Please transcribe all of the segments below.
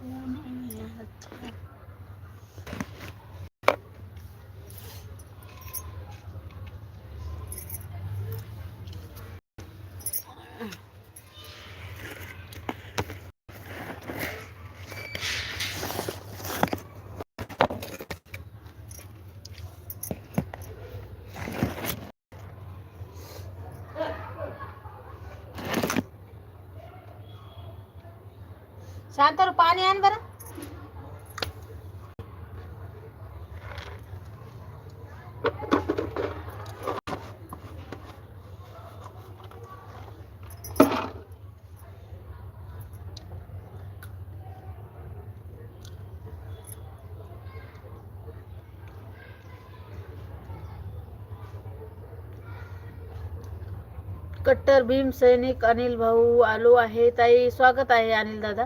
不要骂你呀 शांतर पाणी आण बरं. कट्टर भीम सैनिक अनिल भाऊ, आलो आहे, ताई, स्वागत आहे, अनिल दादा.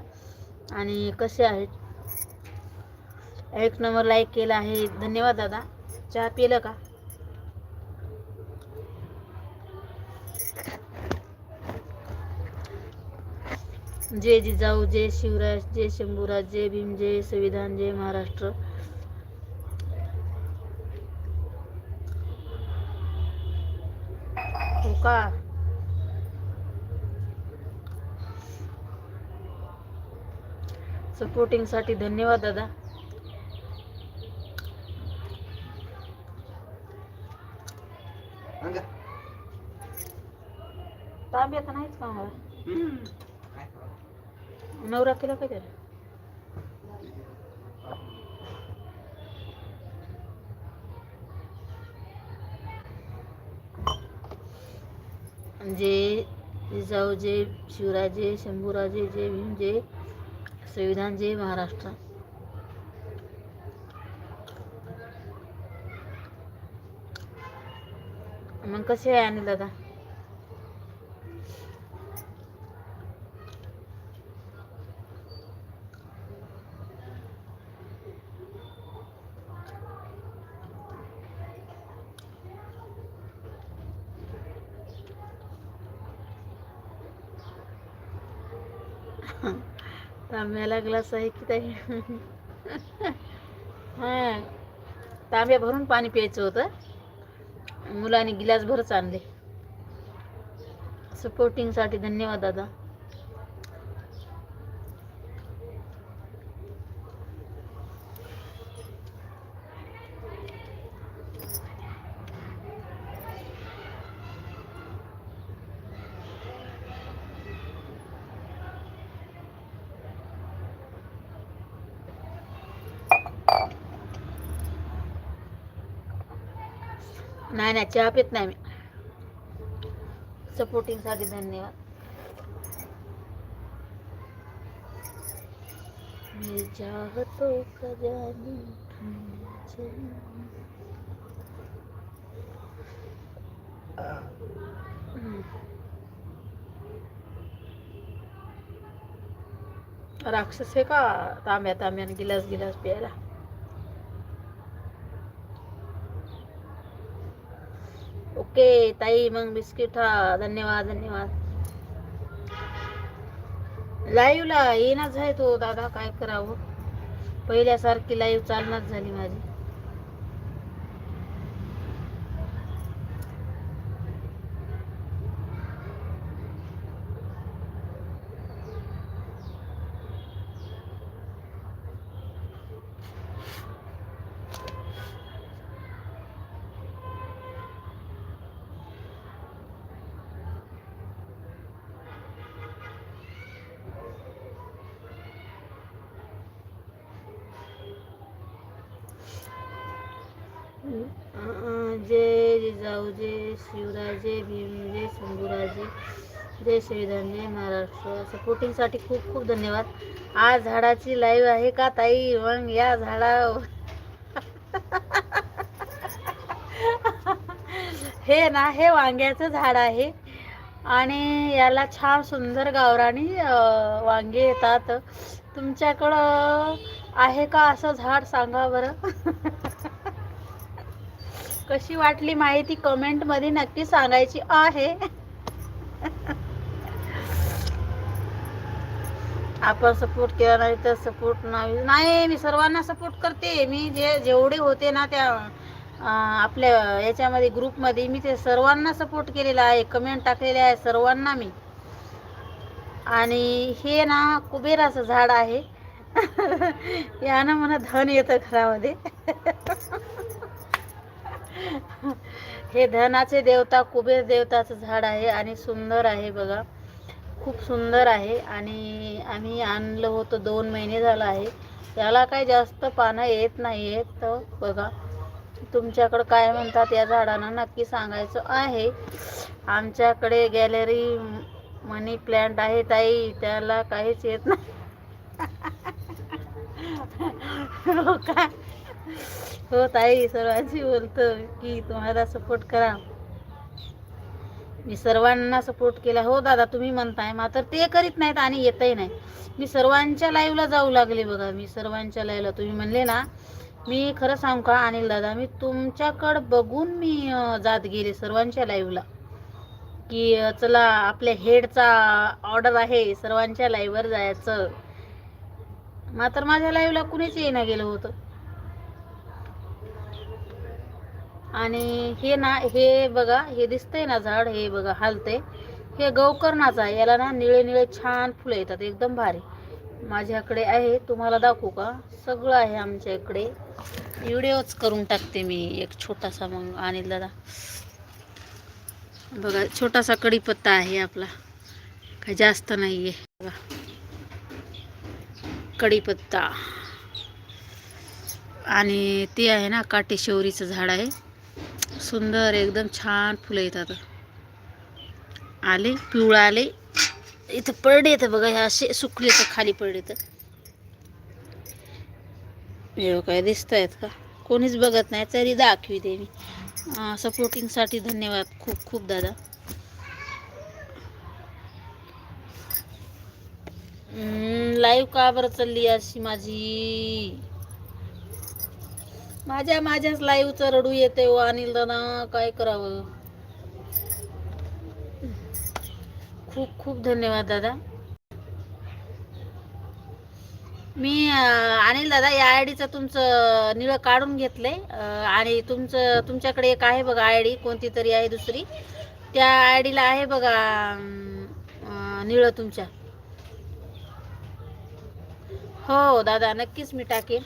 आणि कसे आहेत? एक नंबर लाईक केला आहे. धन्यवाद दादा. चहा पिलं का? जय जिजाऊ जय शिवराज जय शंभूराज जय भीम जय संविधान जय महाराष्ट्र. हो का? सपोर्टिंगसाठी धन्यवाद दादा. तांबे आता नाहीच का मला नवरा केला काय त्याला? जय जिजाऊ जय शिवराजे शंभूराजे जय भीम जय संविधान जय महाराष्ट्र. मग कसे आहे अनिल दादा? तांब्याला ग्लास आहे की ताई? हा. तांब्या भरून पाणी प्यायचं होतं. मुलाने गिलास भरच आणले सपोर्टिंगसाठी धन्यवाद दादा. नाही नाही चहा पित नाही मी. सपोर्टिंगसाठी धन्यवाद. मी चाहतो राक्षस आहे का? तांब्या तांब्याने गिलास गिलास प्यायला. ओके ताई मग बिस्किट हा धन्यवाद धन्यवाद. लाईव्हला येणार आहे तो दादा काय करावं? पहिल्यासारखी लाईव्ह चालणार झाली माझी. जय जिजाऊ जय शिवराजे भीमजे भीम जय शंभूराजे जय संविधान जय महाराष्ट्र. सपोर्टिंगसाठी खूप खूप धन्यवाद. आज झाडाची लाईव्ह आहे का ताई? मग या झाडा हे ना हे वांग्याचं झाड आहे. आणि याला छान सुंदर गावरानी वांगे येतात. तुमच्याकडं आहे का असं झाड? सांगा बरं. कशी वाटली माहिती कमेंटमध्ये नक्की सांगायची आहे. आपण सपोर्ट केला नाही तर सपोर्ट नाही. नाही मी सर्वांना सपोर्ट करते. मी जे जेवढे होते ना त्या आपल्या याच्यामध्ये ग्रुपमध्ये मी ते सर्वांना सपोर्ट केलेला आहे. कमेंट टाकलेले आहे सर्वांना मी. आणि हे ना कुबेराचं झाड आहे. यानं मला धन येतं घरामध्ये. हे धनाचे देवता कुबेर देवताचं झाड आहे आणि सुंदर आहे बघा. खूप सुंदर आहे आणि आम्ही आणलं होतं दोन महिने झालं आहे. त्याला काय जास्त पानं येत नाही आहेत तर बघा. तुमच्याकडं काय म्हणतात या झाडांना नक्की सांगायचं आहे. आमच्याकडे गॅलरी मनी प्लॅन्ट आहे ताई त्याला काहीच येत नाही. हो का? हो ताई सर्वांशी बोलतो की तुम्हाला सपोर्ट करा. मी सर्वांना सपोर्ट केला. हो दादा तुम्ही म्हणताय मात्र ते करीत नाहीत आणि येतही नाही मी सर्वांच्या लाईव्हला जाऊ लागले बघा मी सर्वांच्या लाईव्हला तुम्ही म्हणले ना मी खरं सांगू का अनिल दादा मी तुमच्याकडं बघून मी जात गेले सर्वांच्या लाईव्हला की चला आपल्या हेडचा ऑर्डर आहे सर्वांच्या लाईव्हवर जायचं. मात्र माझ्या लाईव्हला कुणीच येणं गेलं होतं. आणि हे ना हे बघा हे दिसतंय ना झाड हे बघा हालते हे गवकर्णाचं आहे. याला ना निळे निळे छान फुलं येतात एकदम भारी. माझ्याकडे आहे तुम्हाला दाखवू का? सगळं आहे आमच्या इकडे. व्हिडिओच करून टाकते मी एक छोटासा मग. अनिल दादा बघा छोटासा कढीपत्ता आहे आपला. काही जास्त नाही आहे बघा. कढीपत्ता. आणि ते आहे ना काटेशेवरीचं झाड आहे. सुंदर एकदम छान फुलं येतात. आले पिवळा आले. इथं पडडे येतं बघा हे असे सुकले तर खाली पडडे तर काय दिसत आहेत का? कोणीच बघत नाही तरी दाखविते मी. सपोर्टिंगसाठी धन्यवाद खूप खूप दादा. लाईव्ह का बरं चालली अशी माझी माझ्या माझ्याच लाईव्हचं रडू येते हो अनिल दादा काय करावं? खूप खूप धन्यवाद दादा. मी अनिल दादा या आय डीचं तुमचं निळं काढून घेतलंय. आहे आणि तुमचं तुमच्याकडे एक आहे बघा आय डी कोणती तरी आहे दुसरी. त्या आय डीला आहे बघा निळं तुमच्या. हो दादा नक्कीच मी टाकेन.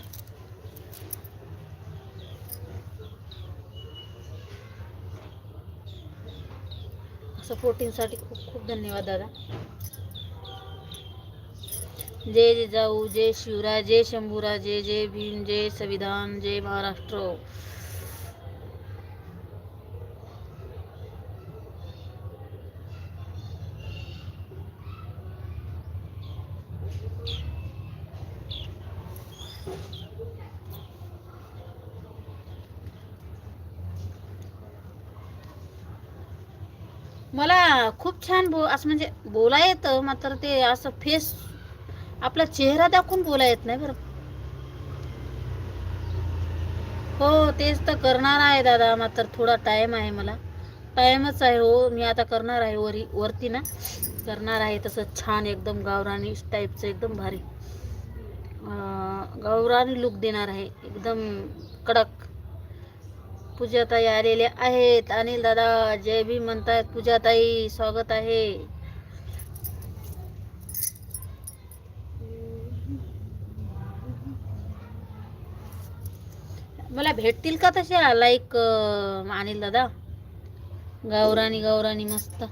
सपोर्टिंगसाठी खूप खूप धन्यवाद दादा. जय जिजाऊ जय शिवराय जय शंभूराय जय जय भीम जय संविधान जय महाराष्ट्र मला खूप छान बो असं म्हणजे बोला येतं मात्र ते असं फेस आपला चेहरा दाखवून बोला येत नाही बरं. हो तेच तर करणार आहे दादा मात्र थोडा टाइम आहे मला. टाइमच आहे हो मी आता करणार आहे वरी वरती ना. करणार आहे तसं छान एकदम गावरानी टाईपचं एकदम भारी. गावराणी लुक देणार आहे एकदम कडक. पूजाताई आलेल्या आहेत. अनिल दादा जय भीम म्हणतायत पूजाताई स्वागत आहे. मला भेटतील का तशा? लाईक अनिल दादा. गावरानी गावराणी मस्त.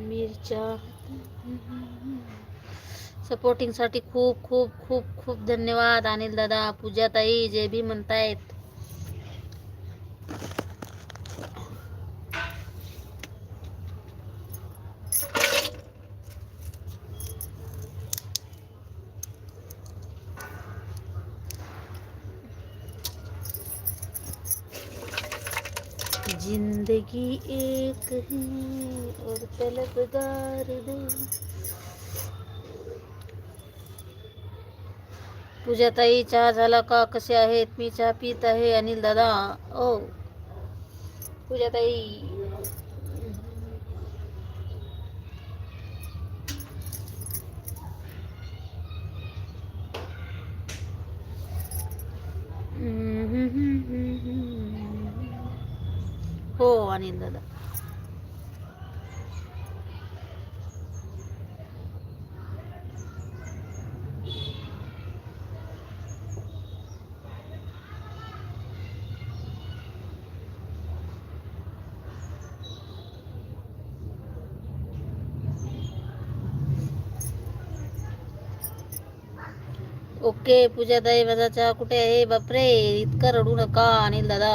मिरच्या. सपोर्टिंगसाठी खूप खूप खूप खूप धन्यवाद अनिल दादा पूजाताई जे बी म्हणतायत जिंदगी एक है और पूजाताई चहा झाला का? कसे आहेत? मी चहा पित आहे अनिल दादा. ओ. पूजाताई. हो अनिल दादा. ओके पूजाताई माझा चहा कुठे आहे? बापरे इतकं रडू नका अनिल दादा.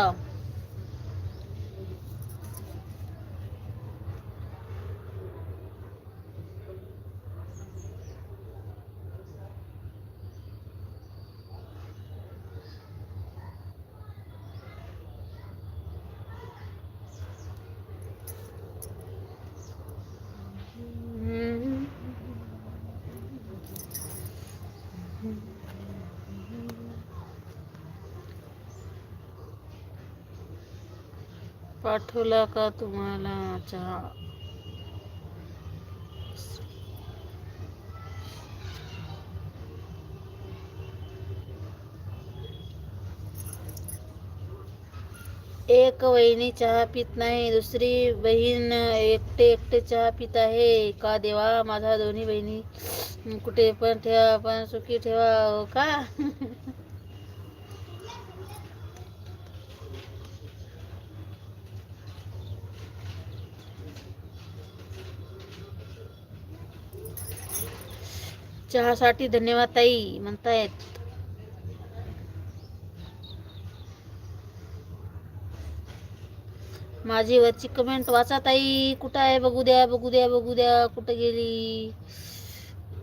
पाठवला का तुम्हाला चहा? एक वहिनी चहा पित नाही दुसरी बहीण एकटे एकटे चहा पित आहे. का देवा माझा दोन्ही बहिणी कुठे पण ठेवा पण सुखी ठेवा हो का? चहासाठी धन्यवाद ताई म्हणतायत. माझी वरची कमेंट वाचा ताई कुठं आहे? बघू द्या बघू द्या बघू द्या कुठं गेली?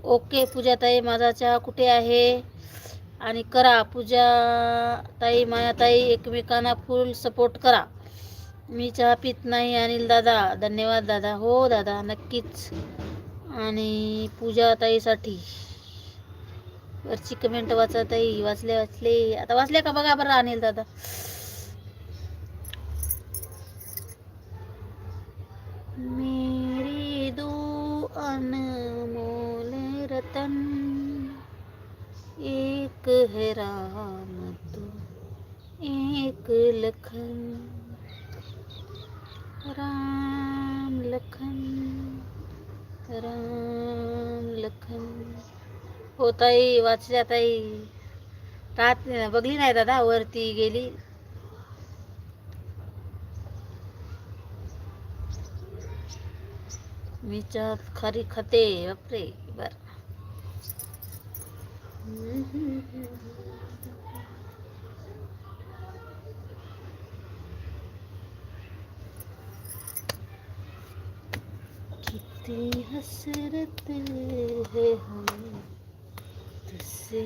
ओके पूजा ताई माझा चहा कुठे आहे? आणि करा पूजा ताई माया ताई एकमेकांना फुल सपोर्ट करा. मी चहा पित नाही अनिल दादा धन्यवाद दादा. हो दादा नक्कीच. आणि पूजा ताईसाठी. वरची कमेंट वाचा ताई वाचले वाचले. आता वाचले का बघा बरं अनिल दादा? मेरी दो अनमोल रतन एक है राम तो एक लखन। राम लखन। राम लखन. हो ताई वाचल्या ताई. रात बघली नाही दादा वरती गेली. मी खरी खाते बापरे बर. कितनी हसरत है हम तुझसे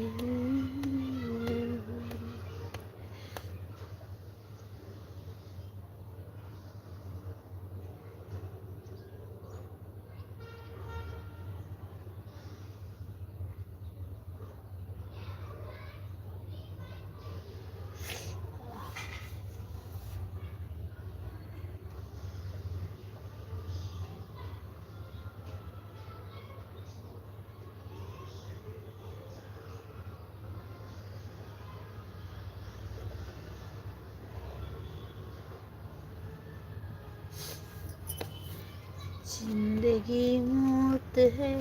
जिंदगी मौत है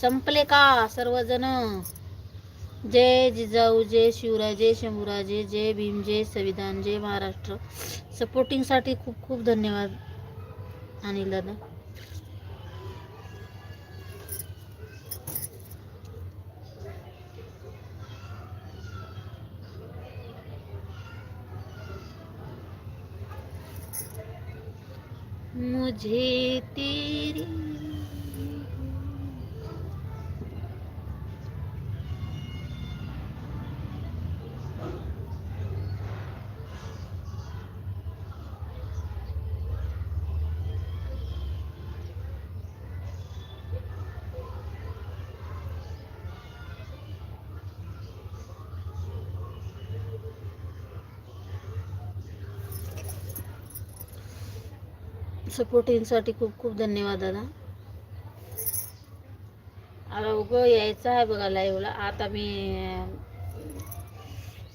संपले का सर्वजण? जय जिजाऊ जय शिवराजे शंभूराजे जय भीम जय संविधान जय महाराष्ट्र. सपोर्टिंगसाठी खूप खूप धन्यवाद. अनिल दादा? मुझे तेरी सपोर्टिंगसाठी खूप खूप धन्यवाद दादा. आला उगं यायचं आहे बघा लाईव्हला आता मी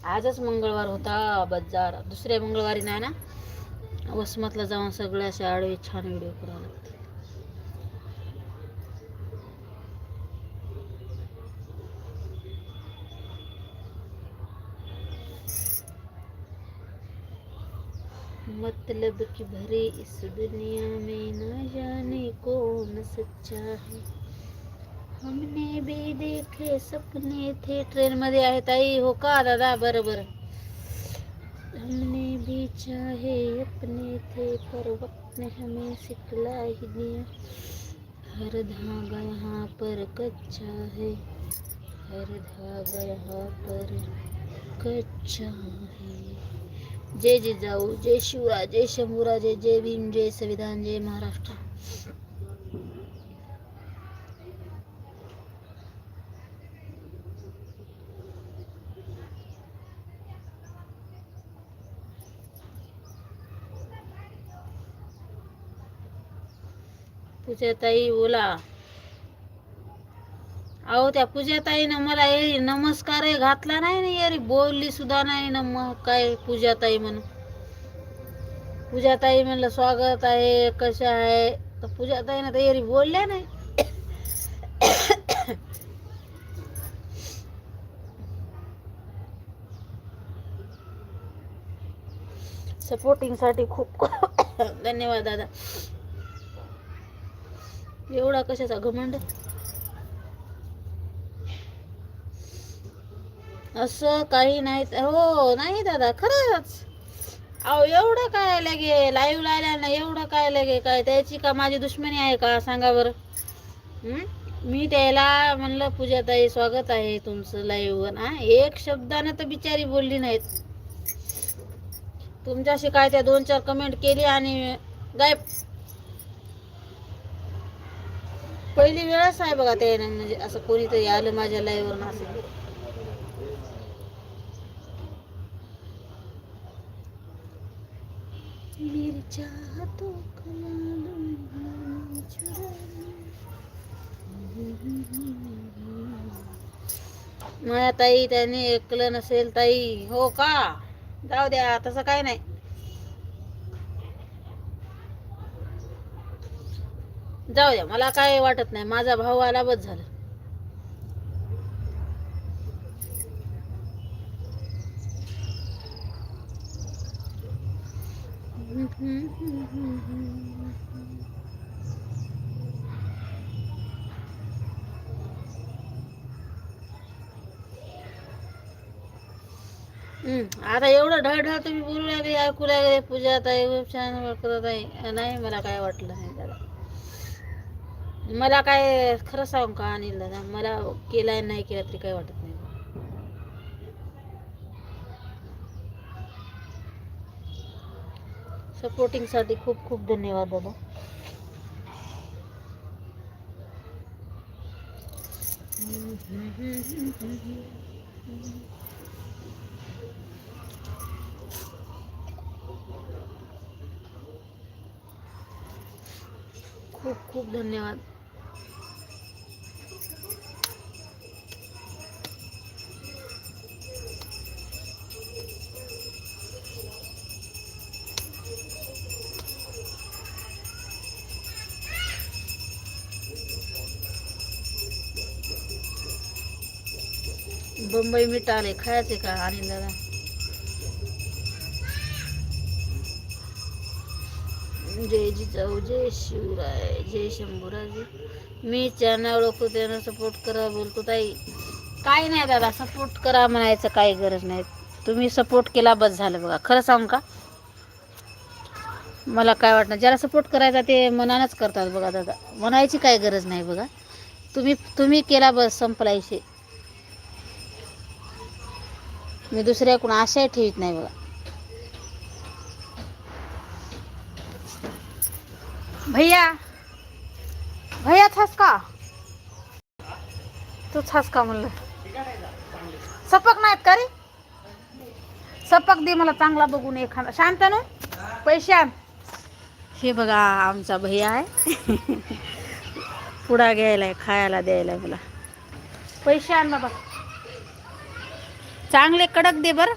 आजच मंगळवार होता बाजार. दुसऱ्या मंगळवारी नाही ना? वसमतला जाऊन सगळ्या अशा आडवे छान व्हिडिओ करायला मतलब कि भरे इस दुनिया में न जाने कौन सच्चा है। हमने भी देखे, सपने थे, ट्रेन मध्ये आहे ताई हो का दादा बरं बरं हमने भी चाहे, अपने थे, पर वक्त ने हमें सिखला ही दिया। हर धागा यहाँ पर कच्चा है, हर धागा यहाँ पर कच्चा है। जय जिजाऊ जय शिवराज जय शंभूराजे जय भीम जय संविधान जय महाराष्ट्र. पूजाताई बोला. अहो त्या पूजाताईनं मला हे नमस्कार घातला नाही ना यारी बोलली सुद्धा नाही ना मग काय पूजाताई म्हणून. पूजाताई म्हणलं स्वागत आहे कशा आहे? तर पूजाताईनं तर यारी बोलल्या नाही. सपोर्टिंगसाठी खूप धन्यवाद दादा. एवढा कशाचा घमंड? असं काही नाही हो नाही दादा खरंच. अहो एवढं काय लगे? लाईव्ह लायला ना एवढं काय लगे? काय त्याची का माझी दुश्मनी आहे का? सांगा बरं. मी त्याला म्हणलं पूजाताई स्वागत आहे तुमचं लाईव्हवर हा एक शब्दानं तर बिचारी बोलली नाहीत. तुमच्याशी काय त्या दोन चार कमेंट केली आणि गायब. पहिली वेळच आहे बघा ते म्हणजे असं कोणीतरी आलं माझ्या लाईव्हवर असं मेरी चाहतों का मालूम चुरा माया ताई त्याने ऐकलं नसेल ताई. हो का? जाऊ द्या तसं काय नाही. जाऊ द्या मला काय वाटत नाही. माझा भाऊ आला बस झालं. आता एवढं ढळढळ तुम्ही बोलू लागले ऐकू लागले पूजा ताई खूप छान करत आहे. नाही मला काय वाटलं नाही दादा मला काय खरं सांगू का अनिल दादा मला केलाय नाही केला तरी काय वाटत नाही सपोर्टिंगसाठी खूप खूप धन्यवाद दादा. खूप खूप धन्यवाद. बंबई मीठ आले खायचे का आणि दादा जय जिजाऊ जय शिवराय जय शंभूराजे. मी चॅनल ओळखतो त्यानं सपोर्ट करा बोलतो ताई. काय नाही दादा सपोर्ट करा म्हणायचं काही गरज नाही. तुम्ही सपोर्ट केला बस झालं बघा. खरं सांगू का? मला काय वाटणार ज्याला सपोर्ट करायचा ते मनानच करतात बघा दादा. म्हणायची काही गरज नाही बघा. तुम्ही तुम्ही केला बस संपला मी दुसऱ्याकडून आशाही ठेवीत नाही बघा. भैया भैया छास का? तू छास का म्हणलं? सपक नाहीत का रे? सपक दे मला चांगला बघून एखादा. शांतनु पैसे आण. हे बघा आमचा भैया आहे. पुडा घ्यायला खायला द्यायला मला. पैसे आण बाबा. चांगले कडक दे बरं.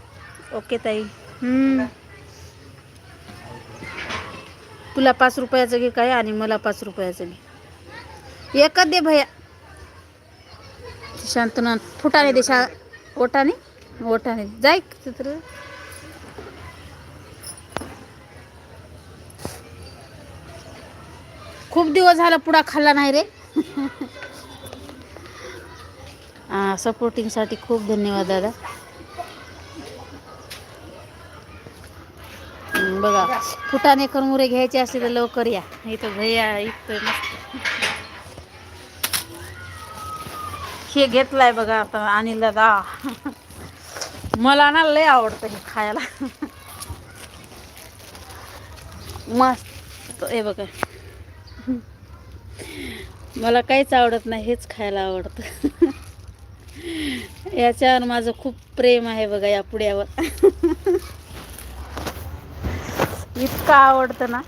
ओके ताई. हम्म. तुला पाच रुपयाचं घे काय आणि मला पाच रुपयाचं घे. एकच दे भैया. शांतना फुटाने दे शा ओटाने? ओटाने जाय तिथं. खूप दिवस झाला पुडा खाल्ला नाही रे. सपोर्टिंगसाठी खूप धन्यवाद दादा. हम्म, बघा फुटाने करमुरे घ्यायचे असले तर लवकर या. इथं भैया इथं मस्त. हे घेतलाय बघा आता आणि दादा मला ना लय आवडतं हे खायला. मस्त. हे बघा. मला काहीच आवडत नाही हेच खायला आवडतं. याच्यावर माझं खूप प्रेम आहे बघा या पुड्यावर इतकं आवडतं ना.